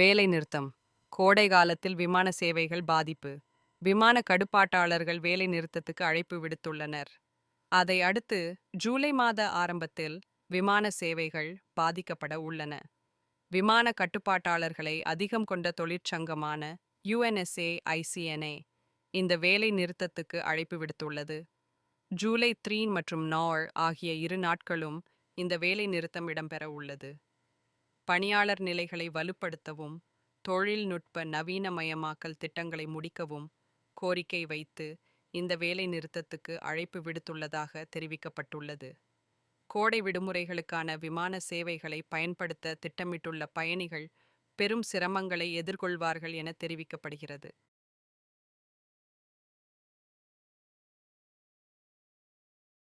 வேலை நிறுத்தம் கோடை காலத்தில் விமான சேவைகள் பாதிப்பு விமான கடுப்பாட்டாளர்கள் வேலை நிறுத்தத்துக்கு அழைப்பு விடுத்துள்ளனர். அதை அடுத்து ஜூலை மாத ஆரம்பத்தில் விமான சேவைகள் பாதிக்கப்பட உள்ளன. விமான கட்டுப்பாட்டாளர்களை அதிகம் கொண்ட தொழிற்சங்கமான யுஎன்எஸ்ஏ ஐசிஎன்ஏ இந்த வேலை நிறுத்தத்துக்கு அழைப்பு விடுத்துள்ளது. ஜூலை த்ரீ மற்றும் நார் ஆகிய இரு நாட்களும் இந்த வேலை நிறுத்தம் இடம்பெற உள்ளது. பணியாளர் நிலைகளை வலுப்படுத்தவும் தொழில்நுட்ப நவீனமயமாக்கல் திட்டங்களை முடிக்கவும் கோரிக்கை வைத்து இந்த வேலை நிறுத்தத்துக்கு அழைப்பு விடுத்துள்ளதாக தெரிவிக்கப்பட்டுள்ளது. கோடை விடுமுறைகளுக்கான விமான சேவைகளை பயன்படுத்த திட்டமிட்டுள்ள பயணிகள் பெரும் சிரமங்களை எதிர்கொள்வார்கள் என தெரிவிக்கப்படுகிறது.